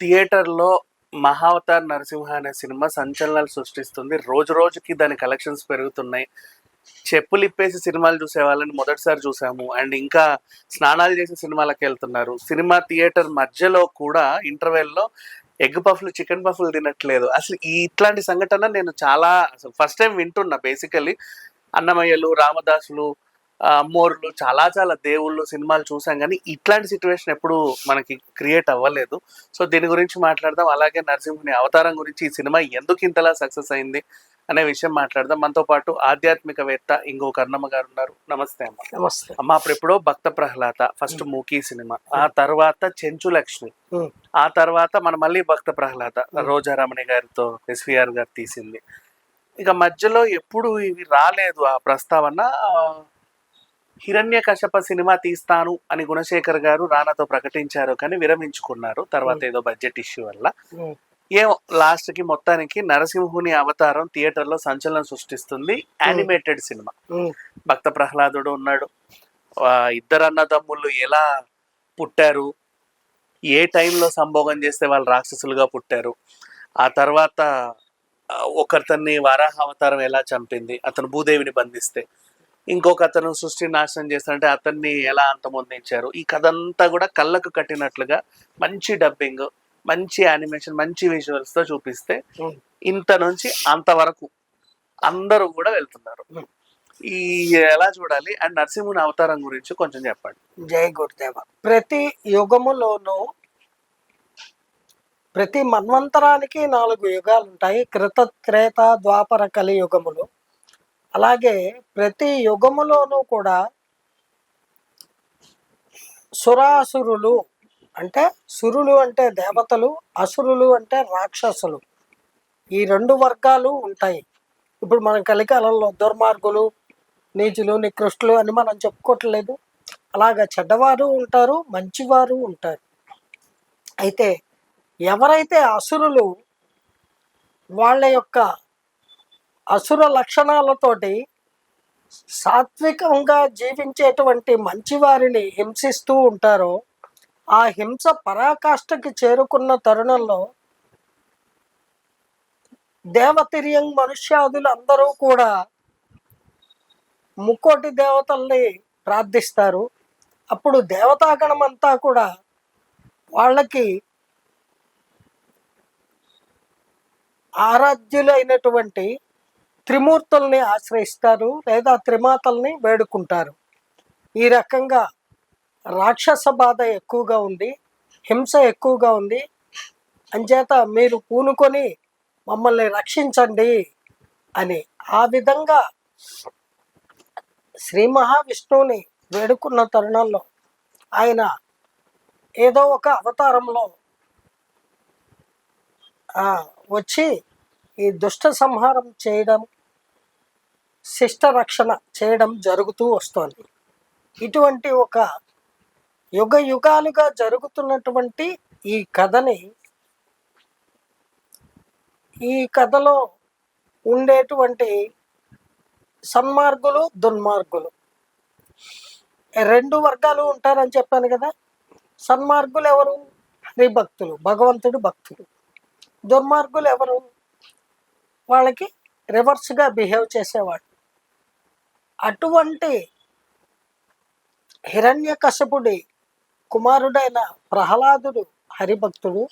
థియేటర్లో మహావతార్ నరసింహ అనే సినిమా సంచలనాలు సృష్టిస్తుంది. రోజు రోజుకి దాని కలెక్షన్స్ పెరుగుతున్నాయి. చెప్పులు ఇప్పేసి సినిమాలు చూసే వాళ్ళని మొదటిసారి చూసాము. అండ్ ఇంకా స్నానాలు చేసి సినిమాలకు వెళ్తున్నారు. సినిమా థియేటర్ మధ్యలో కూడా ఇంటర్వెల్లో ఎగ్ పఫ్లు చికెన్ పఫ్లు తినట్లేదు. అసలు ఈ ఇట్లాంటి సంఘటన నేను చాలా అసలు ఫస్ట్ టైం వింటున్నా బేసికలీ. అన్నమయ్యలు రామదాసులు ఆ, అమ్మోరులు చాలా చాలా దేవుళ్ళు సినిమాలు చూసాం కానీ ఇట్లాంటి సిచ్యువేషన్ ఎప్పుడు మనకి క్రియేట్ అవ్వలేదు. సో దీని గురించి మాట్లాడదాం. అలాగే నరసింహుని అవతారం గురించి ఈ సినిమా ఎందుకు ఇంతలా సక్సెస్ అయింది అనే విషయం మాట్లాడదాం. మనతో పాటు ఆధ్యాత్మికవేత్త ఇంకో కర్ణమ్మ గారు ఉన్నారు. నమస్తే అమ్మ. నమస్తే. అమ్మ అప్పుడు ఎప్పుడో భక్త ప్రహ్లాద ఫస్ట్ మూకీ సినిమా. ఆ తర్వాత చెంచు లక్ష్మి. ఆ తర్వాత మన మళ్ళీ భక్త ప్రహ్లాద రోజా రమణి గారితో ఎస్విఆర్ గారు తీసింది. ఇక మధ్యలో ఎప్పుడు ఇవి రాలేదు ఆ ప్రస్తావన. హిరణ్య కశ్యప సినిమా తీస్తాను అని గుణశేఖర్ గారు రానాతో ప్రకటించారు కానీ విరమించుకున్నారు తర్వాత ఏదో బడ్జెట్ ఇష్యూ వల్ల. ఉమ్. ఏం లాస్ట్కి మొత్తానికి నరసింహుని అవతారం థియేటర్లో సంచలనం సృష్టిస్తుంది. Animated cinema. భక్త ప్రహ్లాదుడు ఉన్నాడు. ఇద్దరు అన్నదమ్ముళ్ళు ఎలా పుట్టారు? ఏ టైంలో సంభోగం చేస్తే వాళ్ళు రాక్షసులుగా పుట్టారు? ఆ తర్వాత ఆ, ఒకతన్ని వరాహ అవతారం ఎలా చంపింది? అతను భూదేవిని బంధిస్తే. ఇంకొక అతను సృష్టి నాశనం చేస్తారంటే అతన్ని ఎలా అంతమొందించారు ఈ కథ అంతా కూడా కళ్ళకు కట్టినట్లుగా మంచి డబ్బింగ్ మంచి యానిమేషన్ మంచి విజువల్స్తో చూపిస్తే. ఇంత నుంచి అంతవరకు అందరూ కూడా వెళ్తున్నారు. ఈ ఎలా చూడాలి? అండ్ నరసింహుని అవతారం గురించి కొంచెం చెప్పండి. జై గురుదేవ. ప్రతి యుగములోనూ ప్రతి మన్వంతరానికి నాలుగు యుగాలు ఉంటాయి కృత త్రేత ద్వాపర కలి యుగములు అలాగే ప్రతి యుగములోనూ కూడా సురాసురులు అంటే సురులు అంటే దేవతలు అసురులు అంటే రాక్షసులు. ఈ రెండు వర్గాలు ఉంటాయి. ఇప్పుడు మనం కలికాలంలో దుర్మార్గులు నీచులు నికృష్టులు అని మనం చెప్పుకోవట్లేదు. అలాగా చెడ్డవారు ఉంటారు మంచివారు ఉంటారు. అయితే ఎవరైతే అసురులు వాళ్ళ యొక్క అసుర లక్షణాలతోటి సాత్వికంగా జీవించేటువంటి మంచివారిని హింసిస్తూ ఉంటారో ఆ హింస పరాకాష్ఠకి చేరుకున్న తరుణంలో దేవతిర్యం మనుష్యాదులు అందరూ కూడా ముక్కోటి దేవతల్ని ప్రార్థిస్తారు. అప్పుడు దేవతాగణం అంతా కూడా వాళ్ళకి ఆరాధ్యులైనటువంటి త్రిమూర్తుల్ని ఆశ్రయిస్తారు లేదా త్రిమాతల్ని వేడుకుంటారు. ఈ రకంగా రాక్షస బాధ ఎక్కువగా ఉంది హింస ఎక్కువగా ఉంది. అంచేత మీరు పూనుకొని మమ్మల్ని రక్షించండి అని ఆ విధంగా శ్రీ మహావిష్ణువుని వేడుకున్న తరుణంలో ఆయన ఏదో ఒక అవతారంలో వచ్చి ఈ దుష్ట సంహారం చేయడం శిష్ట రక్షణ చేయడం జరుగుతూ వస్తోంది. ఇటువంటి ఒక యుగ యుగాలుగా జరుగుతున్నటువంటి ఈ కథని ఈ కథలో ఉండేటువంటి సన్మార్గులు దుర్మార్గులు రెండు వర్గాలు ఉంటారని చెప్పాను కదా. సన్మార్గులు ఎవరు? హరిభక్తులు భగవంతుడు భక్తులు దుర్మార్గులు ఎవరు? వాళ్ళకి రివర్స్గా బిహేవ్ చేసేవాడు. అటువంటి హిరణ్యకశపుడి కుమారుడైన ప్రహ్లాదుడు హరిభక్తుడు.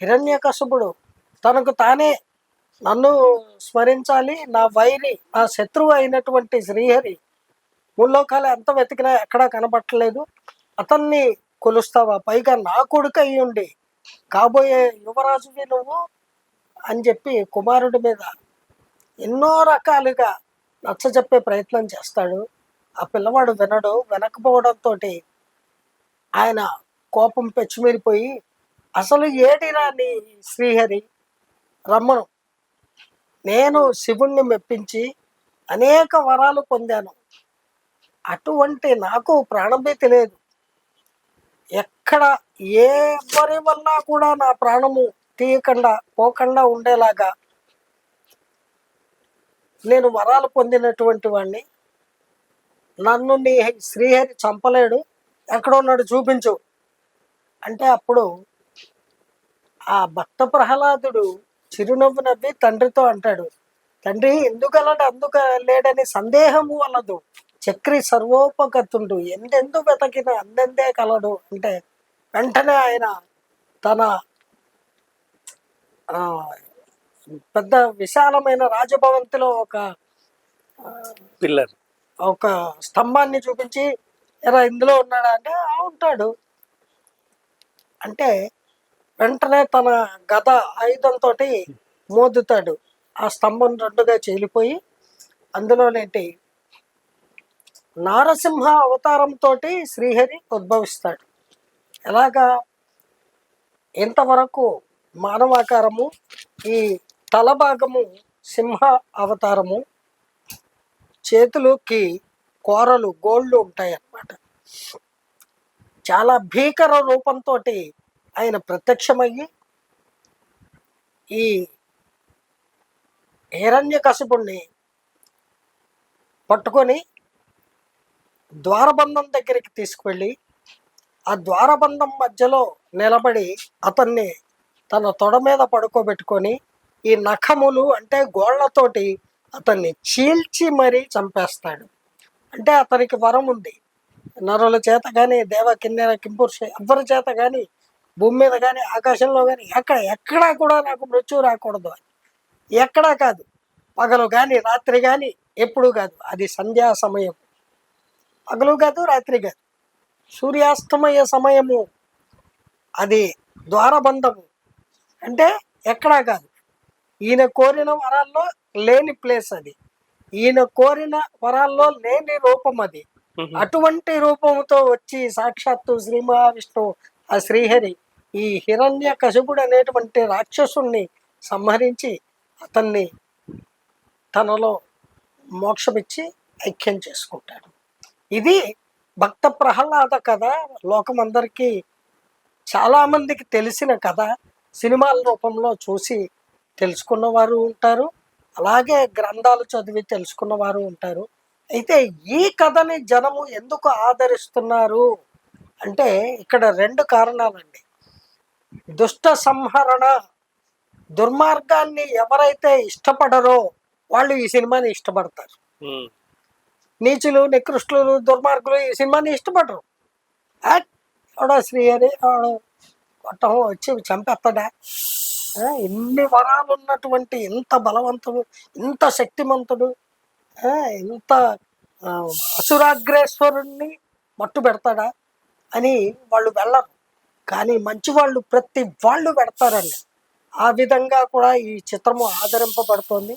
హిరణ్యకశపుడు తనకు తానే నన్ను స్మరించాలి నా వైరి నా శత్రువు అయినటువంటి శ్రీహరి ముల్లోకాలు ఎంత వెతికినా ఎక్కడా కనపట్టలేదు అతన్ని కొలుస్తావా? పైగా నా కొడుకు అయి ఉండి కాబోయే యువరాజువి నువ్వు అని చెప్పి కుమారుడి మీద ఎన్నో రకాలుగా నచ్చజెప్పే ప్రయత్నం చేస్తాడు. ఆ పిల్లవాడు వినడు. వినకపోవడంతో ఆయన కోపం పెచ్చిమీరిపోయి అసలు ఏడిరా నీ శ్రీహరి? రమ్మను. నేను శివుణ్ణి మెప్పించి అనేక వరాలు పొందాను. అటువంటి నాకు ప్రాణభీతి లేదు ఎక్కడ ఎవరి వల్ల కూడా నా ప్రాణము తీయకుండా పోకుండా ఉండేలాగా నేను వరాలు పొందినటువంటి వాడిని నన్ను నీ శ్రీహరి చంపలేడు. ఎక్కడ ఉన్నాడు చూపించు. అంటే అప్పుడు ఆ భక్త ప్రహ్లాదుడు చిరునవ్వు నవ్వి తండ్రితో అంటాడు తండ్రి ఎందుకలాడు అందుకు లేడని సందేహము వలదు. చక్రి సర్వోపగతుండు. ఎందెందు వెతకిన అందెందే కలడు. అంటే వెంటనే ఆయన తన పెద్ద విశాలమైన రాజభవంతిలో ఒక పిల్లర్. ఒక స్తంభాన్ని చూపించి ఎరా ఇందులో ఉన్నాడా? అంటే "ఆ, ఉంటాడు. అంటే వెంటనే తన గద ఆయుధంతో మోదుతాడు. ఆ స్తంభం రెండుగా చీలిపోయి అందులోనేంటి నారసింహ అవతారంతో శ్రీహరి ఉద్భవిస్తాడు. ఎలాగా? ఇంతవరకు మానవాకారము ఈ తల భాగము సింహ అవతారము చేతులకి కోరలు గోళ్ళు ఉంటాయి అన్నమాట చాలా భీకర రూపంతో ఆయన ప్రత్యక్షమయ్యి ఈ హిరణ్య కసుపుణ్ణి పట్టుకొని ద్వారబంధం దగ్గరికి తీసుకువెళ్ళి ఆ ద్వారబంధం మధ్యలో నిలబడి అతన్ని తన తొడ మీద పడుకోబెట్టుకొని ఈ నఖములు అంటే గోళ్ళతోటి అతన్ని చీల్చి మరీ చంపేస్తాడు. అంటే అతనికి వరం ఉంది. నరుల చేత కానీ దేవ కిన్నెర కింపురుష ఎవరి చేత కానీ భూమి మీద కానీ ఆకాశంలో కానీ ఎక్కడ ఎక్కడా కూడా నాకు మృత్యు రాకూడదు అని. ఎక్కడా కాదు. పగలు కానీ రాత్రి కానీ ఎప్పుడు కాదు. అది సంధ్యా సమయం. పగలు కాదు రాత్రి కాదు. సూర్యాస్తమయ సమయము. అది ద్వారబంధము. అంటే ఎక్కడా కాదు. ఈయన కోరిన వరాల్లో లేని ప్లేస్ అది. ఈయన కోరిన వరాల్లో లేని రూపం అది. అటువంటి రూపంతో వచ్చి సాక్షాత్తు శ్రీ మహావిష్ణువు ఆ శ్రీహరి ఈ హిరణ్య కశపుడు అనేటువంటి రాక్షసుణ్ణి సంహరించి అతన్ని తనలో మోక్షమిచ్చి ఐక్యం చేసుకుంటాడు. ఇది భక్త ప్రహ్లాద కథ. లోకమందరికీ చాలా మందికి తెలిసిన కథ. సినిమాల రూపంలో చూసి తెలుసుకున్న వారు ఉంటారు. అలాగే గ్రంథాలు చదివి తెలుసుకున్న వారు ఉంటారు. అయితే ఈ కథని జనము ఎందుకు ఆదరిస్తున్నారు? అంటే ఇక్కడ రెండు కారణాలండి. దుష్ట సంహరణ దుర్మార్గాన్ని ఎవరైతే ఇష్టపడరో వాళ్ళు ఈ సినిమాని ఇష్టపడతారు. నీచులు నికృష్టులు దుర్మార్గులు ఈ సినిమాని ఇష్టపడరు. ఎవడో శ్రీహరి ఎవడో కొట్టం వచ్చి చంపేస్తాడా? ఎన్ని వరాలు ఉన్నటువంటి ఇంత బలవంతుడు ఇంత శక్తిమంతుడు ఇంత అసురాగ్రేశ్వరుణ్ణి మట్టు పెడతాడా అని వాళ్ళు వెళ్ళరు. కానీ మంచి వాళ్ళు ప్రతి వాళ్ళు పెడతారండి. ఆ విధంగా కూడా ఈ చిత్రము ఆదరింపబడుతోంది.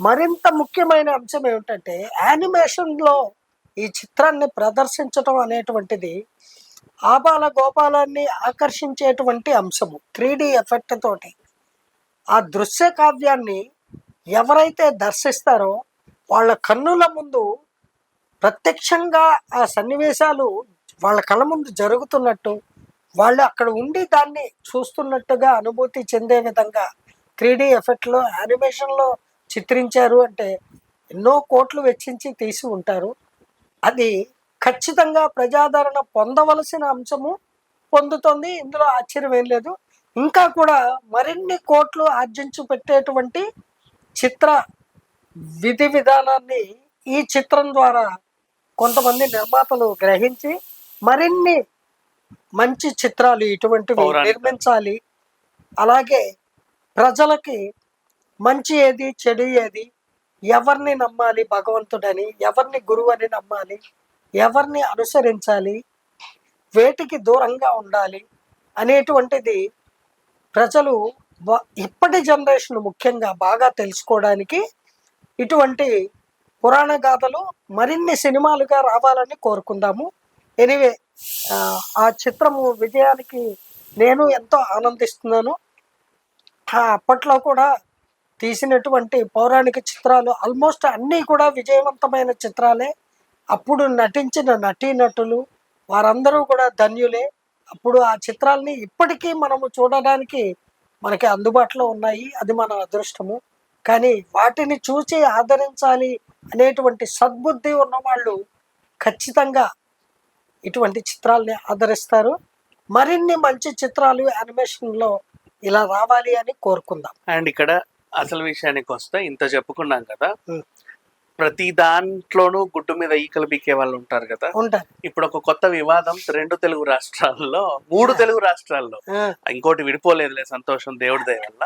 మరింత ముఖ్యమైన అంశం ఏమిటంటే యానిమేషన్లో ఈ చిత్రాన్ని ప్రదర్శించడం అనేటువంటిది ఆబాల గోపాలాన్ని ఆకర్షించేటువంటి అంశము త్రీ డి ఎఫెక్ట్ తోటి. ఆ దృశ్య కావ్యాన్ని ఎవరైతే దర్శిస్తారో వాళ్ళ కన్నుల ముందు ప్రత్యక్షంగా ఆ సన్నివేశాలు వాళ్ళ కళ్ళ ముందు జరుగుతున్నట్టు వాళ్ళు అక్కడ ఉండి దాన్ని చూస్తున్నట్టుగా అనుభూతి చెందే విధంగా త్రీ డి ఎఫెక్ట్లో యానిమేషన్లో చిత్రించారు అంటే ఎన్నో కోట్లు వెచ్చించి తీసి ఉంటారు. అది ఖచ్చితంగా ప్రజాదరణ పొందవలసిన అంశము పొందుతుంది ఇందులో ఆశ్చర్యం ఏం లేదు ఇంకా కూడా మరిన్ని కోట్లు ఆర్జించి పెట్టేటువంటి చిత్ర విధి విధానాన్ని ఈ చిత్రం ద్వారా కొంతమంది నిర్మాతలు గ్రహించి మరిన్ని మంచి చిత్రాలు ఇటువంటివి. నిర్మించాలి అలాగే ప్రజలకి మంచి ఏది చెడు ఏది ఎవరిని నమ్మాలి భగవంతుడని ఎవరిని గురువు అని నమ్మాలి ఎవరిని అనుసరించాలి? వేటికి దూరంగా ఉండాలి? అనేటువంటిది ప్రజలు ఇప్పటి జనరేషన్ ముఖ్యంగా బాగా తెలుసుకోవడానికి ఇటువంటి పురాణ గాథలు మరిన్ని సినిమాలుగా రావాలని కోరుకుందాము. ఎనివే ఆ చిత్రము విజయానికి నేను ఎంతో ఆనందిస్తున్నాను. ఆ అప్పట్లో కూడా తీసినటువంటి పౌరాణిక చిత్రాలు ఆల్మోస్ట్ అన్నీ కూడా విజయవంతమైన చిత్రాలే. అప్పుడు నటించిన నటీనటులు వారందరూ కూడా ధన్యులే. అప్పుడు ఆ చిత్రాల్ని ఇప్పటికీ మనము చూడడానికి మనకి అందుబాటులో ఉన్నాయి. అది మన అదృష్టము. కానీ వాటిని చూసి ఆదరించాలి అనేటువంటి సద్బుద్ధి ఉన్నవాళ్ళు ఖచ్చితంగా ఇటువంటి చిత్రాల్ని ఆదరిస్తారు. మరిన్ని మంచి చిత్రాలు యానిమేషన్లో ఇలా రావాలి అని కోరుకుందాం. అండ్ ఇక్కడ అసలు విషయానికి వస్తే ఇంత చెప్పుకున్నాం కదా. ప్రతి దాంట్లోనూ గుడ్డు మీద ఈకలు బీకే వాళ్ళు ఉంటారు కదా? ఉంటారు. ఇప్పుడు ఒక కొత్త వివాదం రెండు తెలుగు రాష్ట్రాల్లో మూడు తెలుగు రాష్ట్రాల్లో. ఇంకోటి విడిపోలేదులే సంతోషం దేవుడి దయ వల్ల.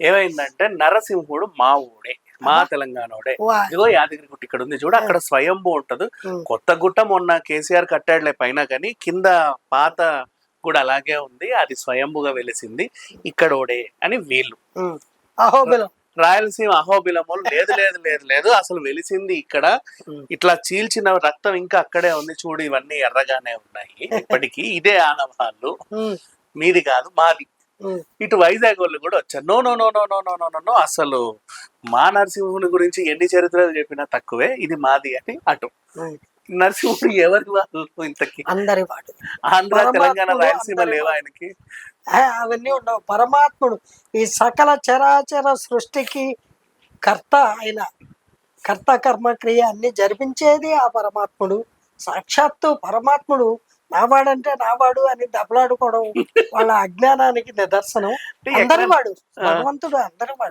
ఏమైందంటే నరసింహుడు మా ఊడే మా తెలంగాణోడే ఇదిగో యాదగిరి గుట్ట ఇక్కడ ఉంది చూడు అక్కడ స్వయంభూ ఉంటది. కొత్త గుట్ట మొన్న కేసీఆర్ కట్టాడులే పైన కానీ కింద పాత కూడా అలాగే ఉంది. అది స్వయంభుగా వెలిసింది. ఇక్కడోడే అని వీళ్ళు. అహోబిలం. రాయలసీమ అహోబిలము లేదు లేదు లేదు లేదు అసలు వెలిసింది ఇక్కడ. ఇట్లా చీల్చిన రక్తం ఇంకా అక్కడే ఉంది చూడు ఇవన్నీ ఎర్రగానే ఉన్నాయి. ఇప్పటికీ ఇదే ఆనవాళ్ళు. మీది కాదు మాది. ఇటు వైజాగ్ వాళ్ళు కూడా వచ్చారు. No no no no no no no no no అసలు మా నరసింహుని గురించి ఎన్ని చరిత్రలు చెప్పినా తక్కువే. ఇది మాది అని అటు. నరసింహుడు ఎవరి వాళ్ళు ఇంతకి? అందరి వాడు. ఆంధ్ర తెలంగాణ రాయలసీమ లేవా. ఆయనకి? అవన్నీ ఉండవు. పరమాత్ముడు ఈ సకల చరాచర సృష్టికి కర్త ఆయన. కర్త కర్మ క్రియ అన్ని జరిపించేది ఆ పరమాత్ముడు. సాక్షాత్తు పరమాత్ముడు నావాడంటే నావాడు అని దెబ్బలాడుకోవడం వాళ్ళ అజ్ఞానానికి నిదర్శనం. అందరి వాడు. భగవంతుడు అందరి వాడు.